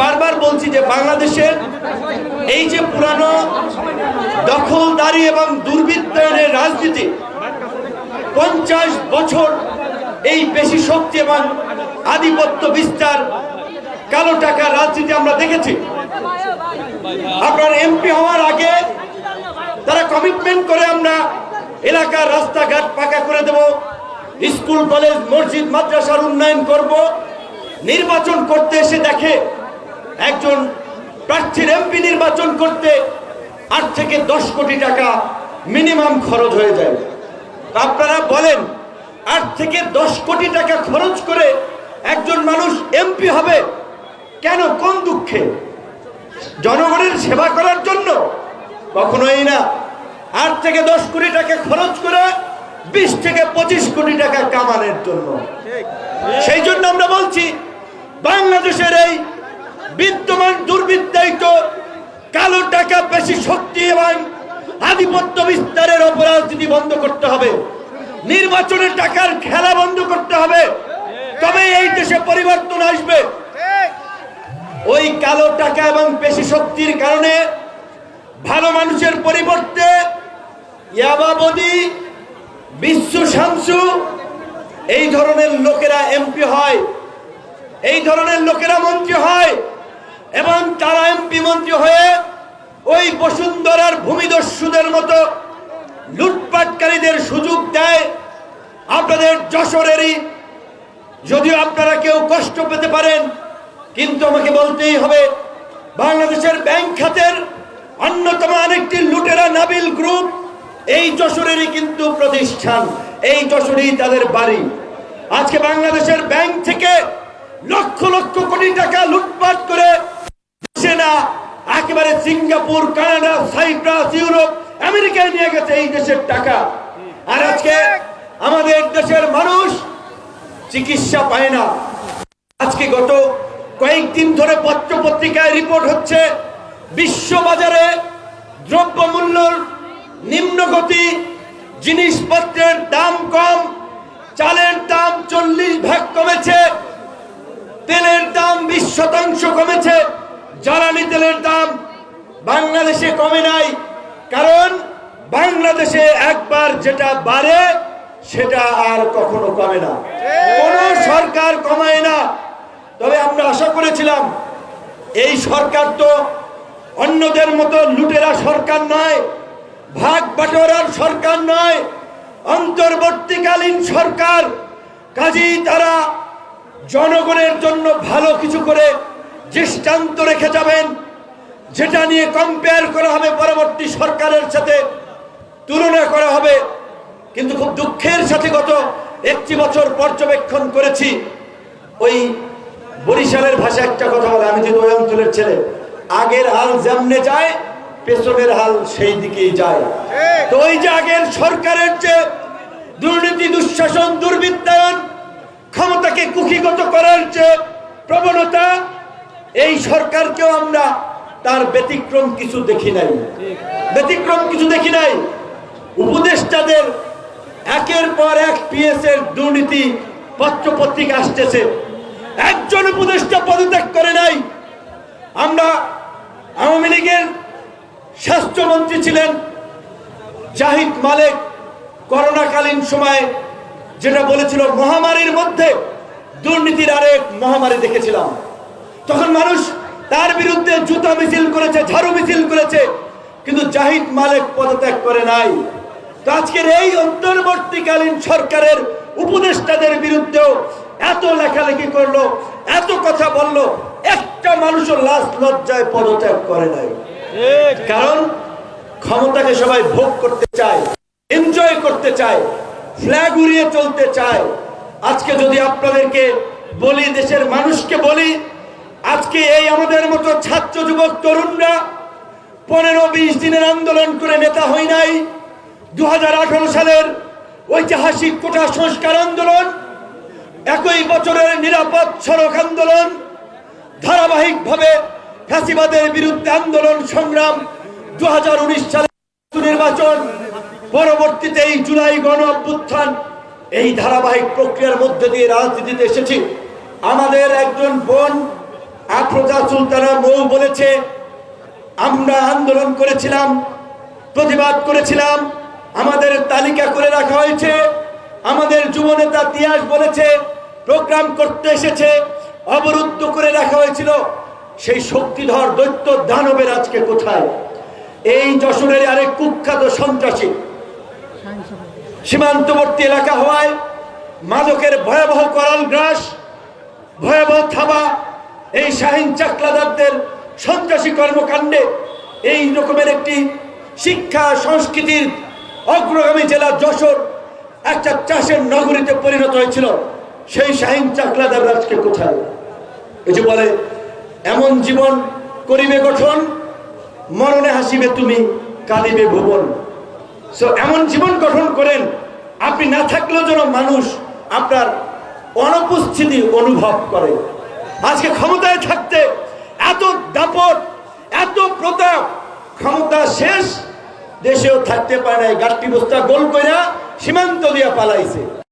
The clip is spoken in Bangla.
বারবার বলছি যে বাংলাদেশের এই যে পুরানো দখলদারি এবং দুর্বৃত্তায়নের রাজনীতি পঞ্চাশ বছর এই বেশি শক্তি এবং আধিপত্য বিস্তার কালো টাকা রাজনীতি আমরা দেখেছি। আপনার এমপি হওয়ার আগে তারা কমিটমেন্ট করে আমরা এলাকার রাস্তাঘাট পাকা করে দেব, স্কুল, কলেজ, মসজিদ, মাদ্রাসার উন্নয়ন করব, নির্বাচন করতে এসে দেখে একজন প্রার্থীর এমপি নির্বাচন করতে আট থেকে দশ কোটি টাকা মিনিমাম খরচ হয়ে যায়। আপনারা বলেন আট থেকে দশ কোটি টাকা খরচ করে একজন মানুষ এমপি হবে কেন? কোন দুঃখে? জনগণের সেবা করার জন্য? কখনোই না। আট থেকে দশ কোটি টাকা খরচ করে বিশ থেকে পঁচিশ কোটি টাকা কামানোর জন্য। সেই জন্য আমরা বলছি বাংলাদেশের এই বিদ্যমান দুর্বৃত্তায়িত কালো টাকা, বেশি শক্তি এবং আধিপত্য বিস্তারের অপরাজনীতি বন্ধ করতে হবে। নির্বাচনের টাকার খেলা বন্ধ করতে হবে। তবে এই দেশে পরিবর্তন আসবে। ওই কালো টাকা এবং পেশি শক্তির কারণে ভালো মানুষের পরিবর্তে বিশ্ব শামসু, এই ধরনের লোকেরা এমপি হয়, এই ধরনের লোকেরা মন্ত্রী হয়। এবং তারা এমপি মন্ত্রী হয়ে ওই বসুন্ধরার ভূমিদস্যুদের মতো লুটপাটকারীদের সুযোগ দেয়। আপনাদের যশোরেরই। যদিও আপনারা কেউ কষ্ট পেতে পারেন, কিন্তু আমাকে বলতেই হবে, বাংলাদেশের ব্যাংক খাতের অন্যতম আরেকটি লুটেরা নাবিল গ্রুপ এই যশোরেরই কিন্তু প্রতিষ্ঠান, এই যশোরেই তাদের বাড়ি। আজকে বাংলাদেশের ব্যাংক থেকে লক্ষ লক্ষ কোটি টাকা লুটপাট করে সেনা, একেবারে সিঙ্গাপুর, কানাডা, সাইপ্রাস, ইউরোপ, আমেরিকায় নিয়ে গেছে এই দেশের টাকা। আর আজকে আমাদের দেশের মানুষ চিকিৎসা পায় না। আজকে গত কয়েকদিন ধরে পত্র পত্রিকায় রিপোর্ট হচ্ছে, বিশ্ববাজারে দ্রব্যমূল্যর নিম্নগতি, জিনিসপত্রের দাম কম, চালের দাম চল্লিশ ভাগ কমেছে, তেলের দাম বিশ শতাংশ কমেছে। জ্বালানি তেলের দাম বাংলাদেশে কমে নাই, কারণ বাংলাদেশে একবার যেটা বাড়ে, সেটা আর কখনো কমে না। কোন সরকার কমায় না। তবে আমরা আশা করেছিলাম, এই সরকার তো অন্যদের মতো লুটেরা সরকার নয়, ভাগ বাটোয়ারার সরকার নয়, অন্তর্বর্তীকালীন সরকার। কাজেই তারা জনগণের জন্য ভালো কিছু করে দৃষ্টান্ত রেখে যাবেন। যেটা নিয়ে কম্পেয়ার করা হবে পরবর্তী সরকারের সাথে তুলনা করা হবে। কিন্তু খুব দুঃখের সাথে গত একটি বছর পর্যবেক্ষণ করেছি ওই বরিশালের ভাষা একটা কথা বলে আমি যদি ওই অঞ্চলের ছেলে আগের হাল যেমনে যায় পেছনের হাল সেই দিকেই যায়। তো ওই যে আগের সরকারের যে দুর্নীতি দুঃশাসন দুর্বৃত্তায়ন ক্ষমতাকে কুক্ষিগত করার যে এই সরকারকেও আমরা তার ব্যতিক্রম কিছু দেখি নাই। ব্যতিক্রম কিছু দেখি নাই। উপদেষ্টাদের একের পর এক পিএস এর দুর্নীতি পত্র পত্রিকা আসতেছে। একজন উপদেষ্টা পদত্যাগ করে নাই। আমরা আওয়ামী লীগের স্বাস্থ্যমন্ত্রী ছিলেন জাহিদ মালেক। করোনাকালীন সময়ে যেটা বলেছিল, মহামারীর মধ্যে দুর্নীতির আরেক মহামারী দেখেছিলাম। তখন মানুষ তার বিরুদ্ধে জুতা মিছিল করেছে, ঝাড়ু মিছিল করেছে, কিন্তু জাহিদ মালিক পদত্যাগ করে নাই। তো আজকের এই অন্তর্বর্তীকালীন সরকারের উপদেষ্টাদের বিরুদ্ধেও এত লেখালেখি করল, এত কথা বলল, একটা মানুষও লাশ লজ্জায় পদত্যাগ করে নাই। কারণ ক্ষমতাকে সবাই ভোগ করতে চায় এনজয় করতে চায় ফ্ল্যাগ উড়িয়ে চলতে চায়। আজকে যদি আপনাদেরকে বলি, দেশের মানুষকে বলি আজকে এই আমাদের মতো ছাত্র যুবক তরুণরা পনেরো বিশ দিনের আন্দোলন করে নেতা হই নাই। দু হাজার আঠারো সালের ঐতিহাসিক কোটা সংস্কার আন্দোলন, একই বছরের নিরাপদ সড়ক আন্দোলন, ধারাবাহিকভাবে ফ্যাসিবাদের বিরুদ্ধে আন্দোলন সংগ্রাম দু সালে নির্বাচন, পরবর্তীতে এই জুলাই গণ অভ্যুত্থান, এই ধারাবাহিক প্রক্রিয়ার মধ্যে দিয়ে রাজনীতিতে এসেছি। আমাদের একজন বোন আফরোজা সুলতানা মৌ বলেছে, আমরা আন্দোলন করেছিলাম, প্রতিবাদ করেছিলাম, আমাদের তালিকা করে রাখা হয়েছে, আমাদের যুবনেতা তিয়াস বলেছে, প্রোগ্রাম করতে এসেছে, অবরুদ্ধ করে রাখা হয়েছিল, সেই শক্তিধর দৈত্য দানবের আজকে কোথায়? এই যশোরের আরেক কুখ্যাত সন্ত্রাসী, সীমান্তবর্তী এলাকা হওয়ায় মাদকের ভয়াবহ করাল গ্রাস, ভয়াবহ থাবা এই শাহিন চাকলাদারদের সন্ত্রাসী কর্মকাণ্ডে এই রকমের একটি শিক্ষা সংস্কৃতির অগ্রগামী জেলা যশোর একটা চাষের নগরীতে পরিণত হয়েছিল। সেই শাহিন চাকলাদার আজকে কোথায়? এই যে বলে, এমন জীবন করিবে গঠন, মরণে হাসিবে তুমি, কাঁদিবে ভুবন। সো এমন জীবন গঠন করেন, আপনি না থাকলেও যেন মানুষ আপনার অনুপস্থিতি অনুভব করে। আজকে ক্ষমতায় থাকতে এত দাপট, এত প্রতাপ, ক্ষমতা শেষ, দেশেও থাকতে পারে নাই। বস্তা গোল কইরা সীমান্ত দিয়ে পালাইছে।